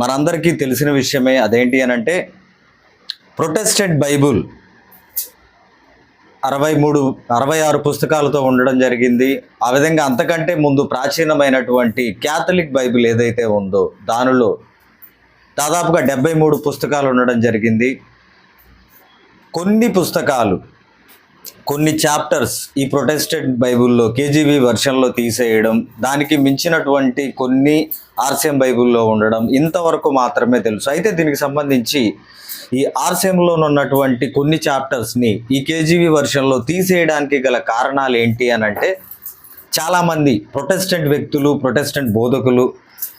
మనందరికీ తెలిసిన విషయమే అదేంటి అని అంటే ప్రొటెస్టెడ్ బైబుల్ అరవై మూడు అరవై ఆరు పుస్తకాలతో ఉండడం జరిగింది. ఆ విధంగా అంతకంటే ముందు ప్రాచీనమైనటువంటి క్యాథలిక్ బైబిల్ ఏదైతే ఉందో దానిలో దాదాపుగా డెబ్బై మూడు పుస్తకాలు ఉండడం జరిగింది. కొన్ని పుస్తకాలు కొన్ని చాప్టర్స్ ఈ ప్రొటెస్టెడ్ బైబిల్లో కేజీబీ వెర్షన్లో తీసేయడం దానికి మించినటువంటి కొన్ని ఆర్సిఎం బైబిల్లో ఉండడం ఇంతవరకు మాత్రమే తెలుసు. అయితే దీనికి సంబంధించి ఈ ఆర్సిఎంలో ఉన్నటువంటి కొన్ని చాప్టర్స్ని ఈ కేజీబీ వెర్షన్లో తీసేయడానికి గల కారణాలు ఏంటి అని అంటే చాలామంది ప్రొటెస్టెంట్ వ్యక్తులు ప్రొటెస్టెంట్ బోధకులు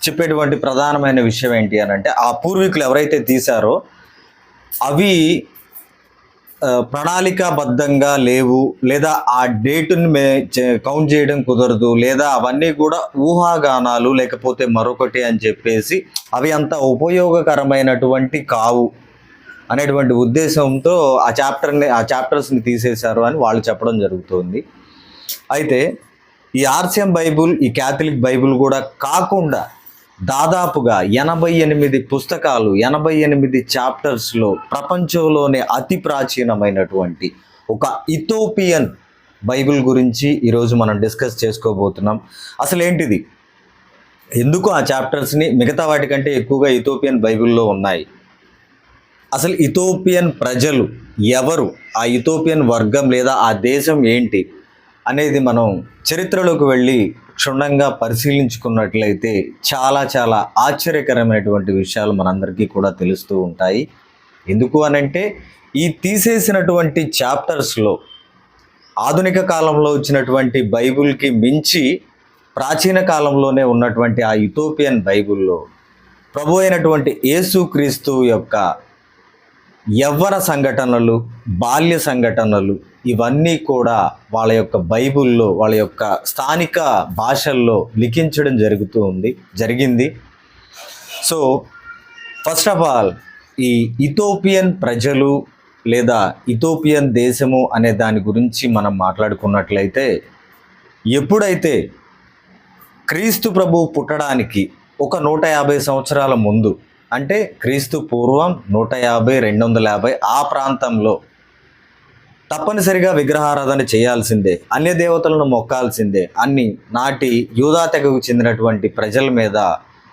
చెప్పేటువంటి ప్రధానమైన విషయం ఏంటి అని అంటే ఆ పూర్వీకులు ఎవరైతే తీశారో అవి ప్రణాళికాబద్ధంగా లేవు లేదా ఆ డేటుని మే చే- కౌంట్ చేయడం కుదరదు లేదా అవన్నీ కూడా ఊహాగానాలు లేకపోతే మరొకటి అని చెప్పేసి అవి అంత ఉపయోగకరమైనటువంటి కావు అనేటువంటి ఉద్దేశంతో ఆ చాప్టర్ని ఆ చాప్టర్స్ని తీసేశారు అని వాళ్ళు చెప్పడం జరుగుతుంది. అయితే ఈ ఆర్సిఎం బైబుల్ ఈ క్యాథలిక్ బైబుల్ కూడా కాకుండా దాదాపుగా ఎనభై ఎనిమిది పుస్తకాలు ఎనభై ఎనిమిది చాప్టర్స్లో ప్రపంచంలోనే అతి ప్రాచీనమైనటువంటి ఒక ఇథోపియన్ బైబిల్ గురించి ఈరోజు మనం డిస్కస్ చేసుకోబోతున్నాం. అసలు ఏంటిది? ఎందుకు ఆ చాప్టర్స్ని మిగతా వాటికంటే ఎక్కువగా ఇథోపియన్ బైబిల్లో ఉన్నాయి. అసలు ఇథోపియన్ ప్రజలు ఎవరు? ఆ ఇథోపియన్ వర్గం లేదా ఆ దేశం ఏంటి? అనేది మనం చరిత్రలోకి వెళ్ళి క్షుణ్ణంగా పరిశీలించుకున్నట్లయితే చాలా చాలా ఆశ్చర్యకరమైనటువంటి విషయాలు మనందరికీ కూడా తెలుస్తూ ఉంటాయి. ఎందుకు అనంటే ఈ తీసేసినటువంటి చాప్టర్స్లో ఆధునిక కాలంలో వచ్చినటువంటి బైబిల్కి మించి ప్రాచీన కాలంలోనే ఉన్నటువంటి ఆ యుథోపియన్ బైబిల్లో ప్రభు అయినటువంటి యేసుక్రీస్తు యొక్క యవ్వన సంఘటనలు బాల్య సంఘటనలు ఇవన్నీ కూడా వాళ్ళ యొక్క బైబిల్లో వాళ్ళ యొక్క స్థానిక భాషల్లో లిఖించడం జరుగుతూ ఉంది జరిగింది. సో ఫస్ట్ ఆఫ్ ఆల్ ఈ ఇథోపియన్ ప్రజలు లేదా ఇథోపియన్ దేశము అనే దాని గురించి మనం మాట్లాడుకున్నట్లయితే ఎప్పుడైతే క్రీస్తు ప్రభు పుట్టడానికి ఒక నూట యాభై సంవత్సరాల ముందు అంటే క్రీస్తు పూర్వం నూట యాభై రెండు వందల యాభై ఆ ప్రాంతంలో తప్పనిసరిగా విగ్రహారాధన చేయాల్సిందే అన్య దేవతలను మొక్కాల్సిందే అన్ని నాటి యూదా తెగకు చెందినటువంటి ప్రజల మీద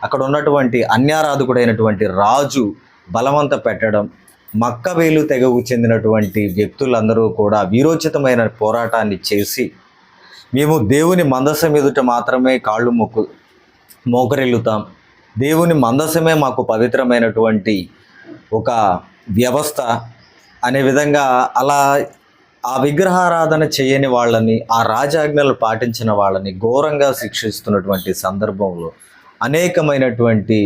అక్కడ ఉన్నటువంటి అన్యారాధకుడైనటువంటి రాజు బలవంత పెట్టడం మక్కవేలు తెగకు చెందినటువంటి వ్యక్తులందరూ కూడా వీరోచితమైన పోరాటాన్ని చేసి మేము దేవుని మందసం ఎదుట మాత్రమే కాళ్ళు మొక్కు మోకరిల్లుతాం. దేవుని మందసమే మాకు పవిత్రమైనటువంటి ఒక వ్యవస్థ అనే విధంగా అలా ఆ విగ్రహారాధన చేయని వాళ్ళని ఆ రాజాజ్ఞలు పాటించిన వాళ్ళని ఘోరంగా శిక్షిస్తున్నటువంటి సందర్భంలో అనేకమైనటువంటి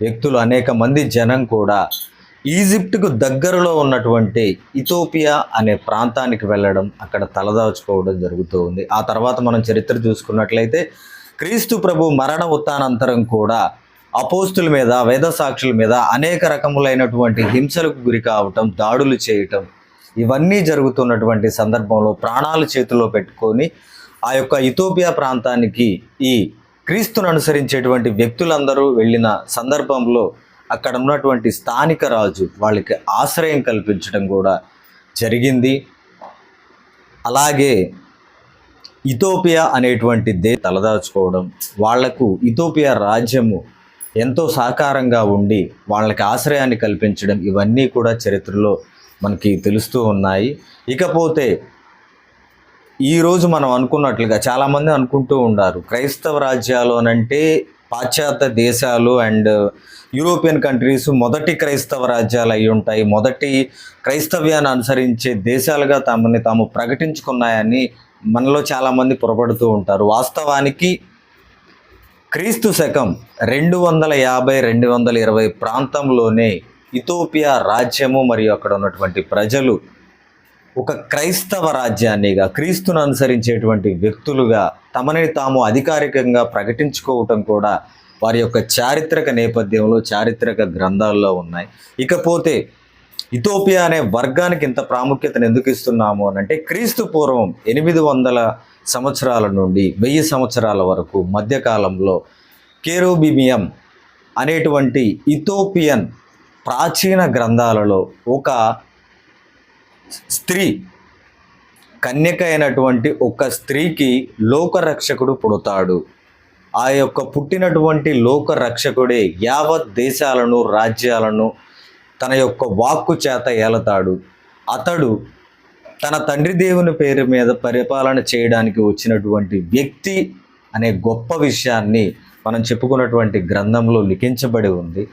వ్యక్తులు అనేక మంది జనం కూడా ఈజిప్ట్కు దగ్గరలో ఉన్నటువంటి ఇథోపియా అనే ప్రాంతానికి వెళ్ళడం అక్కడ తలదాచుకోవడం జరుగుతూ ఉంది. ఆ తర్వాత మనం చరిత్ర చూసుకున్నట్లయితే క్రీస్తు ప్రభు మరణ ఉత్తానంతరం కూడా అపోస్తుల మీద వేద సాక్షుల మీద అనేక రకములైనటువంటి హింసలకు గురి కావటం దాడులు చేయటం ఇవన్నీ జరుగుతున్నటువంటి సందర్భంలో ప్రాణాలు చేతిలో పెట్టుకొని ఆ యొక్క ఇథోపియా ప్రాంతానికి ఈ క్రీస్తును అనుసరించేటువంటి వ్యక్తులందరూ వెళ్ళిన సందర్భంలో అక్కడ ఉన్నటువంటి స్థానిక రాజు వాళ్ళకి ఆశ్రయం కల్పించడం కూడా జరిగింది. అలాగే ఇథోపియా అనేటువంటి దే తలదాచుకోవడం వాళ్ళకు ఇథోపియా రాజ్యము ఎంతో సహకారంగా ఉండి వాళ్ళకి ఆశ్రయాన్ని కల్పించడం ఇవన్నీ కూడా చరిత్రలో మనకి తెలుస్తూ ఉన్నాయి. ఇకపోతే ఈరోజు మనం అనుకున్నట్లుగా చాలామంది అనుకుంటూ ఉన్నారు క్రైస్తవ రాజ్యాలోనంటే పాశ్చాత్య దేశాలు అండ్ యూరోపియన్ కంట్రీస్ మొదటి క్రైస్తవ రాజ్యాలు అయి ఉంటాయి. మొదటి క్రైస్తవ్యాన్ని అనుసరించే దేశాలుగా తమని తాము ప్రకటించుకున్నాయని మనలో చాలామంది పొరపడుతూ ఉంటారు. వాస్తవానికి క్రీస్తు శకం రెండు వందల యాభై రెండు వందల ఇరవై ప్రాంతంలోనే ఇథోపియా రాజ్యము మరియు అక్కడ ఉన్నటువంటి ప్రజలు ఒక క్రైస్తవ రాజ్యాన్నిగా క్రీస్తును అనుసరించేటువంటి వ్యక్తులుగా తమని తాము అధికారికంగా ప్రకటించుకోవటం కూడా వారి యొక్క చారిత్రక నేపథ్యంలో చారిత్రక గ్రంథాల్లో ఉన్నాయి. ఇకపోతే ఇథోపియా అనే వర్గానికి ఇంత ప్రాముఖ్యతను ఎందుకు ఇస్తున్నాము అని అంటే క్రీస్తు పూర్వం ఎనిమిది వందల సంవత్సరాల నుండి వెయ్యి సంవత్సరాల వరకు మధ్యకాలంలో కేరోబిమియం అనేటువంటి ఇథోపియన్ ప్రాచీన గ్రంథాలలో ఒక స్త్రీ కన్యక అయినటువంటి ఒక స్త్రీకి లోకరక్షకుడు పుడతాడు. ఆ యొక్క పుట్టినటువంటి లోకరక్షకుడే యావత్ దేశాలను రాజ్యాలను తన యొక్క వాక్కు చేత ఏలతాడు. అతడు తన తండ్రి దేవుని పేరు మీద పరిపాలన చేయడానికి వచ్చినటువంటి వ్యక్తి అనే గొప్ప విషయాన్ని మనం చెప్పుకున్నటువంటి గ్రంథంలో లిఖించబడి ఉంది.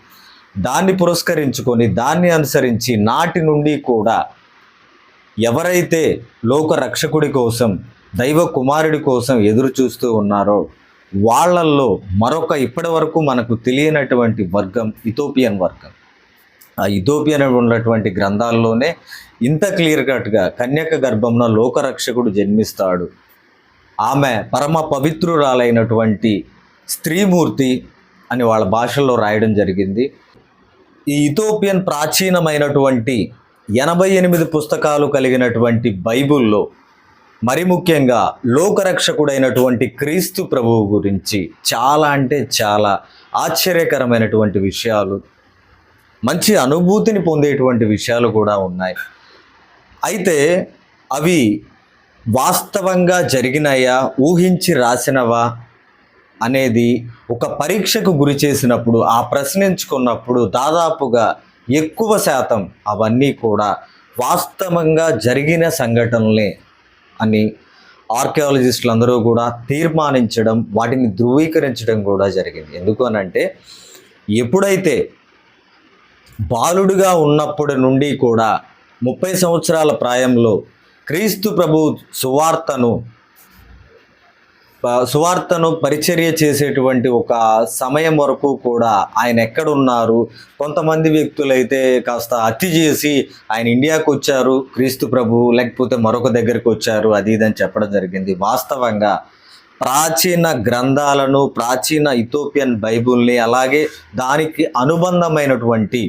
దాన్ని పురస్కరించుకొని దాన్ని అనుసరించి నాటి నుండి కూడా ఎవరైతే లోక రక్షకుడి కోసం దైవ కుమారుడి కోసం ఎదురు చూస్తూ ఉన్నారో వాళ్ళల్లో మరొక ఇప్పటి వరకు మనకు తెలియనటువంటి వర్గం ఇథోపియన్ వర్గం. ఇథోపియన్ ఉన్నటువంటి గ్రంథాల్లోనే ఇంత క్లియర్ కట్గా కన్యక గర్భంలో లోకరక్షకుడు జన్మిస్తాడు. ఆమె పరమ పవిత్రురాలైనటువంటి స్త్రీమూర్తి అని వాళ్ళ భాషల్లో రాయడం జరిగింది. ఈ ఇథోపియన్ ప్రాచీనమైనటువంటి ఎనభై ఎనిమిది పుస్తకాలు కలిగినటువంటి బైబిల్లో మరి ముఖ్యంగా లోకరక్షకుడైనటువంటి క్రీస్తు ప్రభువు గురించి చాలా అంటే చాలా ఆశ్చర్యకరమైనటువంటి విషయాలు మంచి అనుభూతిని పొందేటువంటి విషయాలు కూడా ఉన్నాయి. అయితే అవి వాస్తవంగా జరిగినాయా? ఊహించి రాసినవా? అనేది ఒక పరీక్షకు గురి చేసినప్పుడు ఆ ప్రశ్నించుకున్నప్పుడు దాదాపుగా ఎక్కువ శాతం అవన్నీ కూడా వాస్తవంగా జరిగిన సంఘటనలే అని ఆర్కియాలజిస్టులు అందరూ కూడా తీర్మానించడం వాటిని ధృవీకరించడం కూడా జరిగింది. ఎందుకనంటే ఎప్పుడైతే బాలుడుగా ఉన్నప్పటి నుండి కూడా ముప్పై సంవత్సరాల ప్రాయంలో క్రీస్తు ప్రభు సువార్తను సువార్తను పరిచర్య చేసేటువంటి ఒక సమయం వరకు కూడా ఆయన ఎక్కడున్నారు కొంతమంది వ్యక్తులైతే కాస్త హత్య చేసి ఆయన ఇండియాకు వచ్చారు క్రీస్తు ప్రభు లేకపోతే మరొక దగ్గరికి వచ్చారు అది ఇది అని చెప్పడం జరిగింది. వాస్తవంగా ప్రాచీన గ్రంథాలను ప్రాచీన ఇథోపియన్ బైబుల్ని అలాగే దానికి అనుబంధమైనటువంటి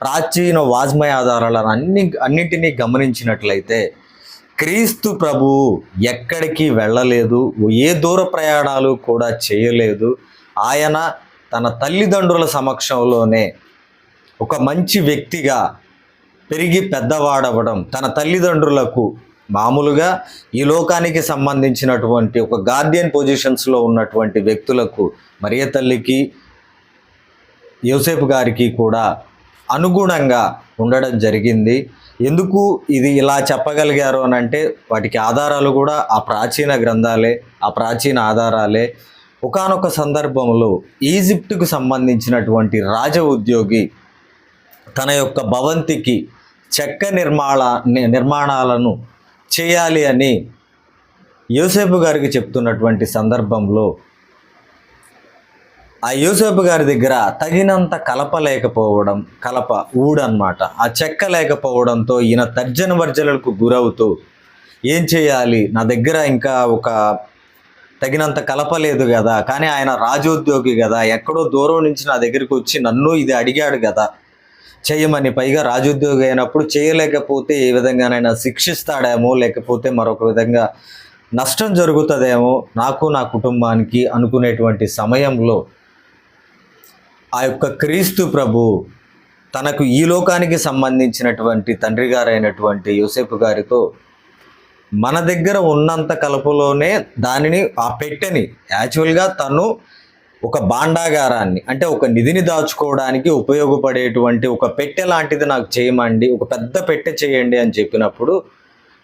ప్రాచీన వాజ్మయ ఆధారాలను అన్ని అన్నింటినీ గమనించినట్లయితే క్రీస్తు ప్రభు ఎక్కడికి వెళ్ళలేదు ఏ దూర ప్రయాణాలు కూడా చేయలేదు. ఆయన తన తల్లిదండ్రుల సమక్షంలోనే ఒక మంచి వ్యక్తిగా పెరిగి పెద్దవాడవడం తన తల్లిదండ్రులకు మామూలుగా ఈ లోకానికి సంబంధించినటువంటి ఒక గార్డియన్ పొజిషన్స్లో ఉన్నటువంటి వ్యక్తులకు మరియ తల్లికి యోసేపు గారికి కూడా అనుగుణంగా ఉండడం జరిగింది. ఎందుకు ఇది ఇలా చెప్పగలిగారు అని అంటే వాటికి ఆధారాలు కూడా ఆ ప్రాచీన గ్రంథాలే ఆ ప్రాచీన ఆధారాలే. ఒకానొక సందర్భంలో ఈజిప్టుకు సంబంధించినటువంటి రాజ ఉద్యోగి తన యొక్క భవంతికి చెక్క నిర్మాణ ని- నిర్మాణాలను చేయాలి అని యోసేపు గారికి చెప్తున్నటువంటి సందర్భంలో ఆ యూసఫ్ గారి దగ్గర తగినంత కలప లేకపోవడం కలప ఊడనమాట ఆ చెక్క లేకపోవడంతో ఈయన తర్జన వర్జలకు గురవుతూ ఏం చేయాలి? నా దగ్గర ఇంకా ఒక తగినంత కలప లేదు కదా కానీ ఆయన రాజోద్యోగి కదా ఎక్కడో దూరం నుంచి నా దగ్గరికి వచ్చి నన్ను ఇది అడిగాడు కదా చేయమని పైగా రాజుద్యోగి అయినప్పుడు చేయలేకపోతే ఏ విధంగానైనా శిక్షిస్తాడేమో లేకపోతే మరొక విధంగా నష్టం జరుగుతుందేమో నాకు నా కుటుంబానికి అనుకునేటువంటి సమయంలో ఆ యొక్క క్రీస్తు ప్రభు తనకు ఈ లోకానికి సంబంధించినటువంటి తండ్రి గారైనటువంటి యూసేపు గారితో మన దగ్గర ఉన్నంత కలపలోనే దానిని ఆ పెట్టెని యాక్చువల్గా తను ఒక బాండాగారాన్ని అంటే ఒక నిధిని దాచుకోవడానికి ఉపయోగపడేటువంటి ఒక పెట్టె లాంటిది నాకు చేయమండి ఒక పెద్ద పెట్టె చేయండి అని చెప్పినప్పుడు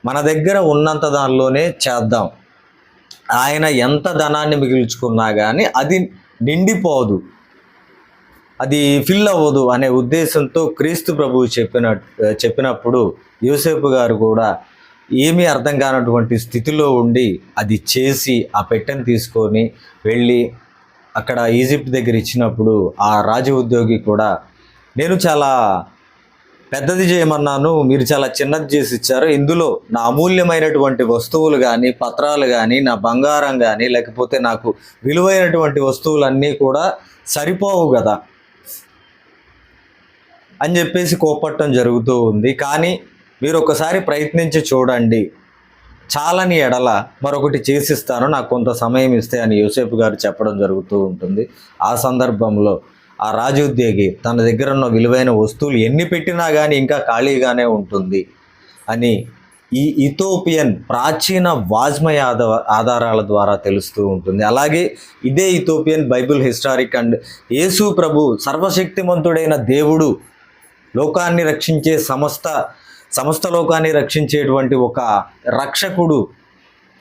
మన దగ్గర ఉన్నంత దానిలోనే చేద్దాం. ఆయన ఎంత ధనాన్ని మిగిల్చుకున్నా కానీ అది నిండిపోదు. అది ఫిల్ అవ్వదు అనే ఉద్దేశంతో క్రీస్తు ప్రభువు చెప్పిన చెప్పినప్పుడు యూసేపు గారు కూడా ఏమీ అర్థం కానటువంటి స్థితిలో ఉండి అది చేసి ఆ పెట్టెను తీసుకొని వెళ్ళి అక్కడ ఈజిప్ట్ దగ్గర ఇచ్చినప్పుడు ఆ రాజ ఉద్యోగి కూడా నేను చాలా పెద్దది చేయమన్నాను మీరు చాలా చిన్నది చేసి ఇచ్చారు. ఇందులో నా అమూల్యమైనటువంటి వస్తువులు కానీ పత్రాలు కానీ నా బంగారం కానీ లేకపోతే నాకు విలువైనటువంటి వస్తువులన్నీ కూడా సరిపోవు కదా. అని చెప్పేసి కోపట్టడం జరుగుతూ ఉంది. కానీ మీరు ఒకసారి ప్రయత్నించి చూడండి. చాలని ఎడల మరొకటి చేసిస్తాను నాకు కొంత సమయం ఇస్తే అని యూసేఫ్ గారు చెప్పడం జరుగుతూ ఉంటుంది. ఆ సందర్భంలో ఆ రాజోద్యోగి తన దగ్గర ఉన్న విలువైన వస్తువులు ఎన్ని పెట్టినా కానీ ఇంకా ఖాళీగానే ఉంటుంది అని ఈ ఇథోపియన్ ప్రాచీన వాజ్మయ ఆధారాల ద్వారా తెలుస్తూ ఉంటుంది. అలాగే ఇదే Ethiopian bible historic and Yesu ప్రభు సర్వశక్తిమంతుడైన దేవుడు లోకాన్ని రక్షించే సమస్త సమస్త లోకాన్ని రక్షించేటువంటి ఒక రక్షకుడు.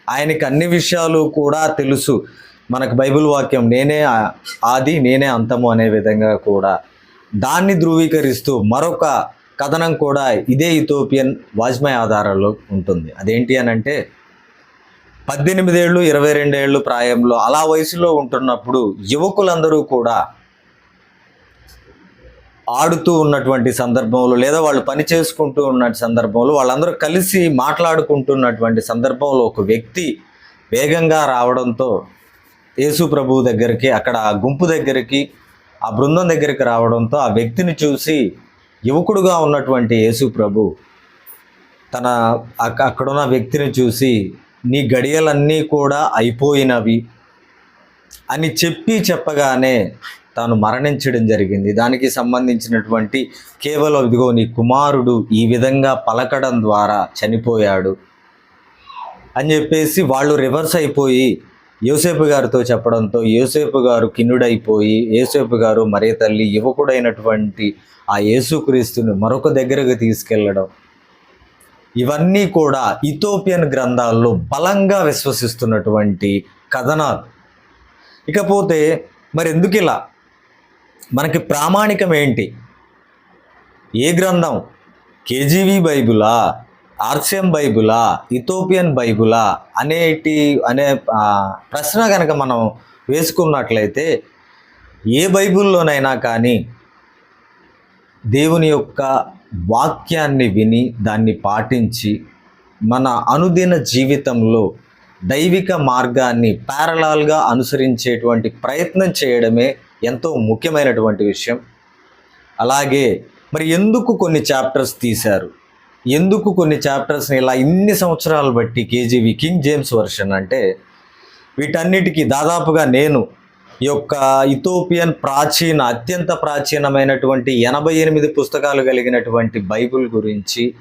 ఆయనకి అన్ని విషయాలు కూడా తెలుసు. మనకు బైబిల్ వాక్యం నేనే ఆది నేనే అంతము అనే విధంగా కూడా దాన్ని ధృవీకరిస్తూ మరొక కథనం కూడా ఇదే ఇథోపియన్ వాజ్మయ ఆధారాల్లో ఉంటుంది. అదేంటి అని అంటే పద్దెనిమిదేళ్ళు ఇరవై రెండేళ్ళు ప్రాయంలో అలా వయసులో ఉంటున్నప్పుడు యువకులందరూ కూడా ఆడుతూ ఉన్నటువంటి సందర్భంలో లేదా వాళ్ళు పని చేసుకుంటూ ఉన్న సందర్భంలో వాళ్ళందరూ కలిసి మాట్లాడుకుంటున్నటువంటి సందర్భంలో ఒక వ్యక్తి వేగంగా రావడంతో యేసు ప్రభువు దగ్గరికి అక్కడ ఆ గుంపు దగ్గరికి ఆ బృందం దగ్గరికి రావడంతో ఆ వ్యక్తిని చూసి యువకుడుగా ఉన్నటువంటి యేసు ప్రభు తన అక్కడున్న వ్యక్తిని చూసి నీ గడియలన్నీ కూడా అయిపోయినవి అని చెప్పి చెప్పగానే తాను మరణించడం జరిగింది. దానికి సంబంధించినటువంటి కేవలం ఇదిగో నీ కుమారుడు ఈ విధంగా పలకడం ద్వారా చనిపోయాడు అని చెప్పేసి వాళ్ళు రివర్స్ అయిపోయి యోసేపు గారితో చెప్పడంతో యోసేపు గారు కిన్నుడైపోయి యోసేపు గారు మరే తల్లి యువకుడైనటువంటి ఆ యేసుక్రీస్తుని మరొక దగ్గరకు తీసుకెళ్ళడం. ఇవన్నీ కూడా ఇథోపియన్ గ్రంథాల్లో బలంగా విశ్వసిస్తున్నటువంటి కథనాలు. ఇకపోతే మరి ఎందుకు ఇలా మనకి ప్రామాణికం ఏంటి? ఏ గ్రంథం? కేజీవి బైబులా? ఆర్సిఎం బైబులా? ఇథోపియన్ బైబులా? అనేటి అనే ప్రశ్న కనుక మనం వేసుకున్నట్లయితే ఏ బైబిల్లోనైనా కానీ దేవుని యొక్క వాక్యాన్ని విని దాన్ని పాటించి మన అనుదిన జీవితంలో దైవిక మార్గాన్ని ప్యారలాల్గా అనుసరించేటువంటి ప్రయత్నం చేయడమే ఎంతో ముఖ్యమైనటువంటి విషయం. అలాగే మరి ఎందుకు కొన్ని చాప్టర్స్ తీశారు? ఎందుకు కొన్ని చాప్టర్స్ని ఇలా ఇన్ని సంవత్సరాలు బట్టి కేజీవి కింగ్ జేమ్స్ వర్షన్ అంటే వీటన్నిటికీ దాదాపుగా నేను ఈ యొక్క ఇథోపియన్ ప్రాచీన అత్యంత ప్రాచీనమైనటువంటి ఎనభై ఎనిమిది పుస్తకాలు కలిగినటువంటి బైబిల్ గురించి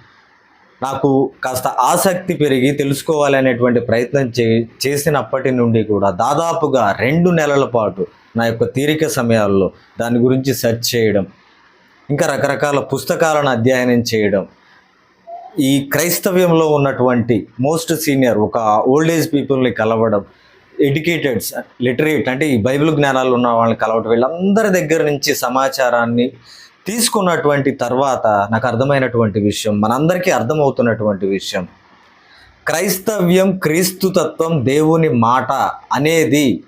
నాకు కాస్త ఆసక్తి పెరిగి తెలుసుకోవాలనేటువంటి ప్రయత్నం చే చేసినప్పటి నుండి కూడా దాదాపుగా రెండు నెలల పాటు నా యొక్క తీరిక సమయాల్లో దాని గురించి సెర్చ్ చేయడం ఇంకా రకరకాల పుస్తకాలను అధ్యయనం చేయడం. ఈ క్రైస్తవ్యంలో ఉన్నటువంటి మోస్ట్ సీనియర్ ఒక ఓల్డ్ ఏజ్ పీపుల్ని కలవడం ఎడ్యుకేటెడ్స్ లిటరేట్ అంటే ఈ బైబిల్ జ్ఞానాలు ఉన్న వాళ్ళని కలవటం వీళ్ళందరి దగ్గర నుంచి సమాచారాన్ని తీసుకున్నటువంటి తర్వాత నాకు అర్థమైనటువంటి విషయం మనందరికీ అర్థమవుతున్నటువంటి విషయం. క్రైస్తవ్యం క్రీస్తు తత్వం దేవుని మాట అనేది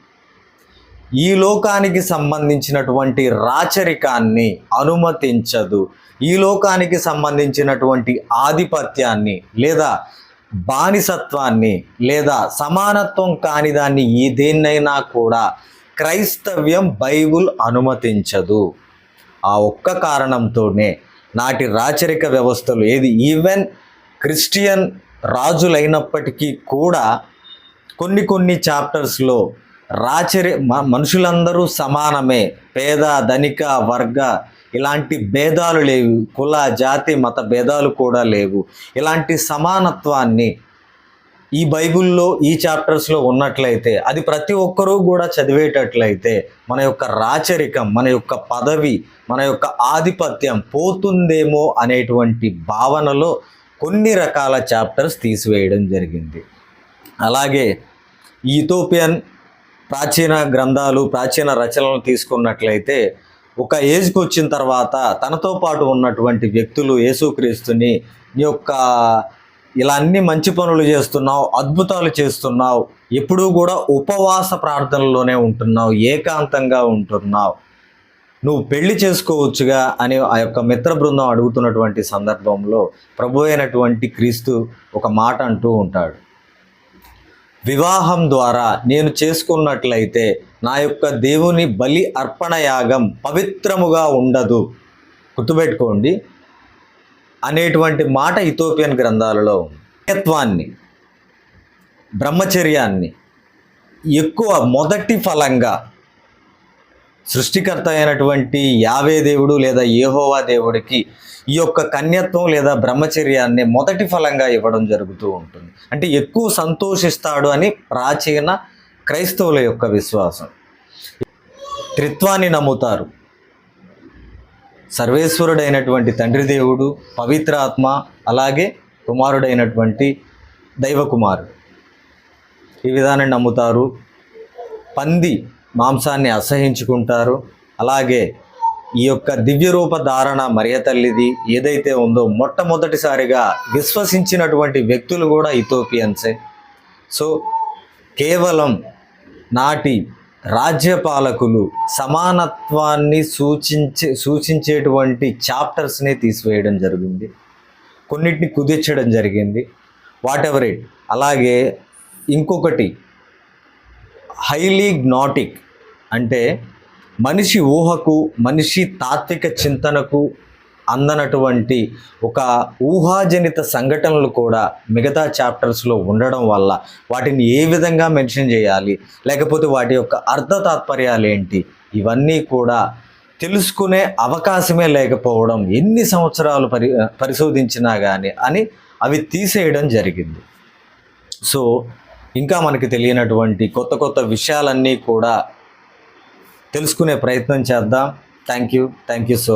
ఈ లోకానికి సంబంధించినటువంటి రాచరికాన్ని అనుమతించదు. ఈ లోకానికి సంబంధించినటువంటి ఆధిపత్యాన్ని లేదా బానిసత్వాన్ని లేదా సమానత్వం కాని దాన్ని ఏ దేన్నైనా కూడా క్రైస్తవ్యం బైబుల్ అనుమతించదు. ఆ ఒక్క కారణంతోనే నాటి రాచరిక వ్యవస్థలు ఏది? ఈవెన్ క్రిస్టియన్ రాజులైనప్పటికీ కూడా కొన్ని కొన్ని చాప్టర్స్లో రాచరి మ- మనుషులందరూ సమానమే. పేద ధనిక వర్గ ఇలాంటి భేదాలు లేవు. కుల జాతి మత భేదాలు కూడా లేవు. ఇలాంటి సమానత్వాన్ని ఈ బైబిల్లో ఈ చాప్టర్స్లో ఉన్నట్లయితే అది ప్రతి ఒక్కరూ కూడా చదివేటట్లయితే మన యొక్క రాచరికం మన యొక్క పదవి మన యొక్క ఆధిపత్యం పోతుందేమో అనేటువంటి భావనలో కొన్ని రకాల చాప్టర్స్ తీసివేయడం జరిగింది. అలాగే ఈథోపియన్ ప్రాచీన గ్రంథాలు ప్రాచీన రచనలు తీసుకున్నట్లయితే ఒక ఏజ్కి వచ్చిన తర్వాత తనతో పాటు ఉన్నటువంటి వ్యక్తులు యేసుక్రీస్తుని నీ యొక్క ఇలా అన్ని మంచి పనులు చేస్తున్నావు అద్భుతాలు చేస్తున్నావు ఎప్పుడూ కూడా ఉపవాస ప్రార్థనలోనే ఉంటున్నావు ఏకాంతంగా ఉంటున్నావు. నువ్వు పెళ్ళి చేసుకోవచ్చుగా అని ఆ యొక్క మిత్ర బృందం అడుగుతున్నటువంటి సందర్భంలో ప్రభు అయినటువంటి క్రీస్తు ఒక మాట అంటూ ఉంటాడు. వివాహం ద్వారా నేను చేసుకున్నట్లయితే నా యొక్క దేవుని బలి అర్పణ యాగం పవిత్రముగా ఉండదు. గుర్తుపెట్టుకోండి. అనేటువంటి మాట ఇథోపియన్ గ్రంథాలలో ఉంది. ఏకత్వాన్ని బ్రహ్మచర్యాన్ని ఎక్కువ మొదటి ఫలంగా సృష్టికర్త అయినటువంటి యావే దేవుడు లేదా ఏహోవా దేవుడికి ఈ యొక్క కన్యత్వం లేదా బ్రహ్మచర్యాన్ని మొదటి ఫలంగా ఇవ్వడం జరుగుతూ ఉంటుంది. అంటే ఎక్కువ సంతోషిస్తాడు అని ప్రాచీన క్రైస్తవుల యొక్క విశ్వాసం. త్రిత్వాన్ని నమ్ముతారు. సర్వేశ్వరుడైనటువంటి తండ్రి దేవుడు పవిత్రాత్మ అలాగే కుమారుడైనటువంటి దైవకుమారుడు. ఈ విధానం నమ్ముతారు. పంది మాంసాన్ని అసహించుకుంటారు. అలాగే ఈ యొక్క దివ్యరూప ధారణ మరియ తల్లిది ఏదైతే ఉందో మొట్టమొదటిసారిగా విశ్వసించినటువంటి వ్యక్తులు కూడా ఇథోపియన్సే సో కేవలం నాటి రాజ్యపాలకులు సమానత్వాన్ని సూచించే సూచించేటువంటి చాప్టర్స్ని తీసివేయడం జరిగింది. కొన్నిటిని కుదిర్చడం జరిగింది. Whatever it? అలాగే ఇంకొకటి హైలీ గ్నాటిక్ అంటే మనిషి ఊహకు మనిషి తాత్విక చింతనకు అందనటువంటి ఒక ఊహాజనిత సంఘటనలు కూడా మిగతా చాప్టర్స్లో ఉండడం వల్ల వాటిని ఏ విధంగా మెన్షన్ చేయాలి లేకపోతే వాటి యొక్క అర్థ తాత్పర్యాలు ఏంటి ఇవన్నీ కూడా తెలుసుకునే అవకాశమే లేకపోవడం ఎన్ని సంవత్సరాలు పరి పరిశోధించినా కానీ అని అవి తీసేయడం జరిగింది. సో ఇంకా మనకి తెలియనటువంటి కొత్త కొత్త విషయాలన్నీ కూడా తెలుసుకునే ప్రయత్నం చేద్దాం. Thank you thank you so